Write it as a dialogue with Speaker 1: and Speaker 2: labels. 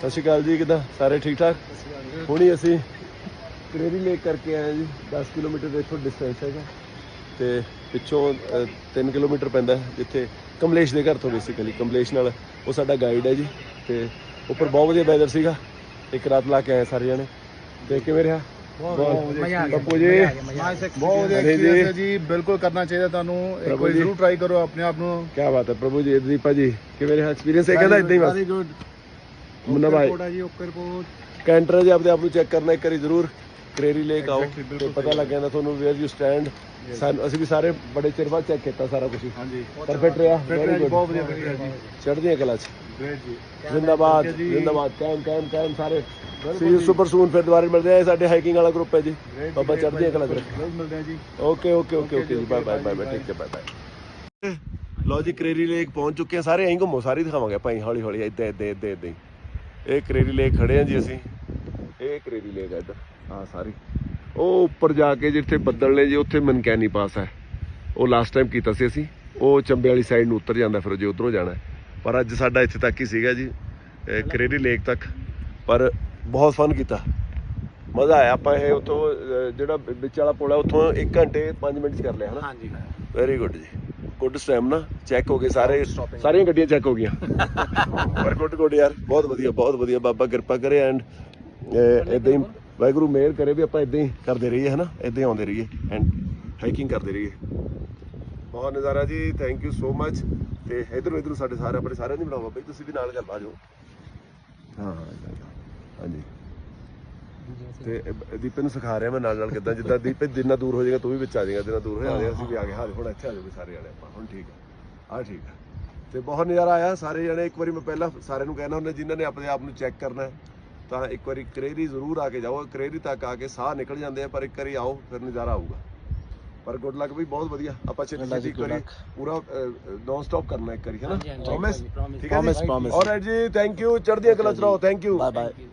Speaker 1: ਸਤਿ ਸ਼੍ਰੀ ਅਕਾਲ ਜੀ ਕਿਦਾਂ? ਸਾਰੇ ਠੀਕ ਠਾਕ? ਹੁਣੀ ਅਸੀਂ ਕਰੇਰੀ ਲੇਕ ਕਰਕੇ ਆਏ ਜੀ 10 ਕਿਲੋਮੀਟਰ ਦੇ ਇੱਥੋਂ ਡਿਸਟੈਂਸ ਹੈਗਾ। ਤੇ ਪਿੱਛੋਂ 3 ਕਿਲੋਮੀਟਰ ਪੈਂਦਾ ਜਿੱਥੇ ਕਮਲੇਸ਼ ਦੇ ਘਰ ਤੋਂ ਬੇਸਿਕਲੀ ਕਮਲੇਸ਼ ਨਾਲ ਉਹ ਸਾਡਾ ਗਾਈਡ ਹੈ ਜੀ ਤੇ ਉੱਪਰ ਬਹੁਤ ਵਧੀਆ ਵੈਦਰ ਸੀਗਾ। ਇੱਕ ਰਾਤ ਲਾ ਕੇ ਆਏ ਸਾਰੇ ਜਣੇ। ਤੇ ਕਿਵੇਂ ਰਿਹਾ? ਬੱਪੂ ਜੀ।
Speaker 2: ਬਹੁਤ ਵਧੀਆ experience ਹੈ ਜੀ। ਬਿਲਕੁਲ ਕਰਨਾ ਚਾਹੀਦਾ ਤੁਹਾਨੂੰ। ਇੱਕ ਵਾਰ। ਜ਼ਰੂਰ ਟਰਾਈ ਕਰੋ ਆਪਣੇ ਆਪ ਨੂੰ।
Speaker 1: ਕੀ ਬਾਤ ਹੈ ਪ੍ਰਭੂ ਜੀ ਦੀਪਾ ਜੀ। ਕਿਵੇਂ ਰਿਹਾ ਐਕਸਪੀਰੀਅੰਸ ਇਹ ਕਹਿੰਦਾ ਇਦਾਂ ਹੀ ਬਸ।
Speaker 2: ਗੁੱਡ
Speaker 1: ਮੁੰਨਾ ਭਾਈ।
Speaker 2: ਜੀ ਓਕੇ ਰਿਪੋਰਟ।
Speaker 1: ਕੈਂਟਰ ਜੀ ਆਪਦੇ ਆਪ ਨੂੰ ਚੈੱਕ ਕਰਨਾ ਇੱਕ ਵਾਰੀ ਜ਼ਰੂਰ ਕਰੇਰੀ ਲੇਕ ਆਓ ਤੇ ਪਤਾ ਲੱਗ ਜਾਂਦਾ ਤੁਹਾਨੂੰ ਵੇਅਰ ਯੂ ਸਟੈਂਡ ਸਾਨੂੰ ਅਸੀਂ ਵੀ ਸਾਰੇ ਬੜੇ ਚਿਰ ਬਾਅਦ ਚੈੱਕ ਕੀਤਾ ਸਾਰਾ ਕੁਝ
Speaker 2: ਹਾਂਜੀ।
Speaker 1: ਪਰਫੈਕਟ ਰਿਹਾ ਵੈਰੀ ਗੁੱਡ
Speaker 2: ਬਹੁਤ ਵਧੀਆ ਜੀ।
Speaker 1: ਚੜ੍ਹਦੀਆਂ ਕਲਾ ਚ।
Speaker 2: ਗ੍ਰੇਟ ਜੀ।
Speaker 1: ਜ਼ਿੰਦਾਬਾਦ। ਜ਼ਿੰਦਾਬਾਦ। ਕਾਇਮ ਕਾਇਮ ਕਾਇਮ ਸਾਰੇ। ਸੀ ਯੂ ਸੁਪਰ ਸੂਨ ਫਿਰ ਦੁਬਾਰਾ ਮਿਲਦੇ ਆ ਸਾਡੇ ਹਾਈਕਿੰਗ ਵਾਲਾ ਗਰੁੱਪ ਹੈ ਜੀ। ਬਾਬਾ ਚੜ੍ਹਦੀਆਂ ਕਲਾ
Speaker 2: ਮਿਲਦੇ ਹਾਂ ਜੀ।
Speaker 1: ਓਕੇ ਓਕੇ ਓਕੇ ਓਕੇ
Speaker 2: ਜੀ,
Speaker 1: ਬਾਏ ਬਾਏ ਬਾਏ ਠੀਕ ਹੈ ਬਾਏ ਬਾਏ ਜੀ ਕਰੇਰੀ ਲੇਕ ਪਹੁੰਚ ਚੁੱਕੇ ਆ ਸਾਰੇ ਐਂ ਘੁੰਮੋ ਸਾਰੇ ਦਿਖਾਵਾਂਗੇ ਭਾਈ ਹੌਲੀ ਹੌਲੀ ਇੱਦਾਂ ਇੱਦਾਂ ਇੱਦਾਂ। ਇਹ ਕਰੇਰੀ ਲੇਕ ਖੜੇ ਆ ਜੀ ਅਸੀਂ। ਇਹ ਕਰੇਰੀ ਲੇਕ ਆ ਇੱਧਰ। ਹਾਂ ਸਾਰੀ। ਉਹ ਉੱਪਰ ਜਾ ਕੇ ਜਿੱਥੇ ਬੱਦਲ ਨੇ ਜੀ ਉੱਥੇ ਮਨਕੈਨੀ ਪਾਸ ਹੈ ਉਹ ਲਾਸਟ ਟਾਈਮ ਕੀਤਾ ਸੀ ਅਸੀਂ। ਉਹ ਚੰਬੇ ਵਾਲੀ ਸਾਈਡ ਨੂੰ ਉੱਤਰ ਜਾਂਦਾ ਫਿਰ ਜੇ ਉਧਰੋਂ ਜਾਣਾ। ਹੈ। ਪਰ ਅੱਜ ਸਾਡਾ ਇੱਥੇ ਤੱਕ ਹੀ ਸੀਗਾ ਜੀ ਕਰੇਰੀ ਲੇਕ ਤੱਕ। ਪਰ ਬਹੁਤ ਫਨ ਕੀਤਾ। ਮਜ਼ਾ ਆਇਆ ਆਪਾਂ ਇਹ ਉਥੋਂ ਜਿਹੜਾ ਵਿੱਚ ਵਾਲਾ ਪੁਲ ਹੈ ਉਥੋਂ 1 ਘੰਟੇ 5 ਮਿੰਟ ਚ ਕਰ ਲਿਆ ਹਨਾ?
Speaker 2: ਹਾਂਜੀ।
Speaker 1: ਵੈਰੀ ਗੁੱਡ ਜੀ। ਗੁੱਡ ਸਟੈਮ ਨਾ ਚੈੱਕ ਹੋ ਗਏ ਸਾਰੇ ਸਾਰੀਆਂ ਗੱਡੀਆਂ ਚੈੱਕ ਹੋ ਗਈਆਂ। ਪਰ ਗੁੱਡ ਗੁੱਡ ਯਾਰ ਬਹੁਤ ਵਧੀਆ ਬਹੁਤ ਵਧੀਆ ਬਾਬਾ ਕਿਰਪਾ ਕਰੇ ਐਂਡ ਇਦਾਂ ਹੀ ਵਾਹਿਗੁਰੂ ਮਿਹਰ ਕਰੇ ਵੀ ਆਪਾਂ ਇਦਾਂ ਹੀ ਕਰਦੇ ਰਹੀਏ ਹਨਾ? ਇਦਾਂ ਹੀ ਆਉਂਦੇ ਰਹੀਏ ਐਂਡ ਹਾਈਕਿੰਗ ਕਰਦੇ ਰਹੀਏ। ਬਹੁਤ ਨਜ਼ਾਰਾ ਜੀ ਥੈਂਕ ਯੂ ਸੋ ਮਚ ਤੇ ਇਧਰੋਂ ਇਧਰੋਂ ਸਾਡੇ ਸਾਰੇ ਆਪਣੇ ਸਾਰਿਆਂ ਦੀ ਬਣਾਓ ਬਈ ਤੁਸੀਂ ਵੀ ਨਾਲ ਗੱਲ ਆ ਜਾਓ ਹਾਂ ਹਾਂ ਹਾਂਜੀ। ਤੇ ਦੀਪੇ ਨੂੰ ਸਿਖਾ ਰਿਹਾ ਮੈਂ ਨਾਲ ਨਾਲ ਕਿੱਦਾਂ ਜਿੱਦਾਂ ਦੀਪੇ ਜਿੰਨਾ ਦੂਰ ਹੋ ਜਾਏਗਾ ਤੂੰ ਵੀ ਵਿੱਚ ਆ ਜਾਏਗਾ ਜਿੰਨਾ ਦੂਰ ਹੋ ਜਾਏਗਾ ਅਸੀਂ ਵੀ ਆ ਗਏ। ਹਾਂ ਹੁਣ ਇੱਥੇ ਆ ਜਾਓਗੇ ਸਾਰੇ ਜਣੇ ਆਪਾਂ ਹੁਣ ਠੀਕ ਆ। ਆ ਠੀਕ ਆ। ਤੇ ਬਹੁਤ ਨਜ਼ਾਰਾ ਆਇਆ ਸਾਰੇ ਜਣੇ ਇੱਕ ਵਾਰੀ ਮੈਂ ਪਹਿਲਾਂ ਸਾਰਿਆਂ ਨੂੰ ਕਹਿਣਾ ਹੁੰਦਾ ਜਿਨ੍ਹਾਂ ਨੇ ਆਪਣੇ ਆਪ ਨੂੰ ਚੈੱਕ ਕਰਨਾ ਹੈ ਤਾਂ ਇੱਕ ਵਾਰੀ ਕਰੇਰੀ ਜ਼ਰੂਰ ਆ ਕੇ ਜਾਓ ਕਰੇਰੀ ਤੱਕ ਆ ਕੇ ਸਾਹ ਨਿਕਲ ਜਾਂਦੇ ਆ ਪਰ ਇੱਕ ਵਾਰੀ ਆਓ ਫਿਰ ਨਜ਼ਾਰਾ ਆਊਗਾ। ਪਰ ਗੁੱਡ ਲੱਕ ਵੀ ਬਹੁਤ ਵਧੀਆ। ਆਪਾਂ ਛੇਤੀ ਛੇਤੀ ਇੱਕ ਵਾਰੀ ਪੂਰਾ ਨੌਨ ਸਟਾਪ ਕਰਨਾ ਇੱਕ ਵਾਰੀ ਹੈ ਨਾ? ਪ੍ਰੋਮਿਸ ਠੀਕ ਹੈ
Speaker 2: Promise, promise.
Speaker 1: ਆਲਰਾਈਟ ਜੀ ਥੈਂਕ ਯੂ ਚੜ੍ਹਦੀਆਂ ਕਲਾ ਚ ਰਹੋ ਥੈਂਕ ਯੂ
Speaker 2: ਬਾਏ ਬਾਏ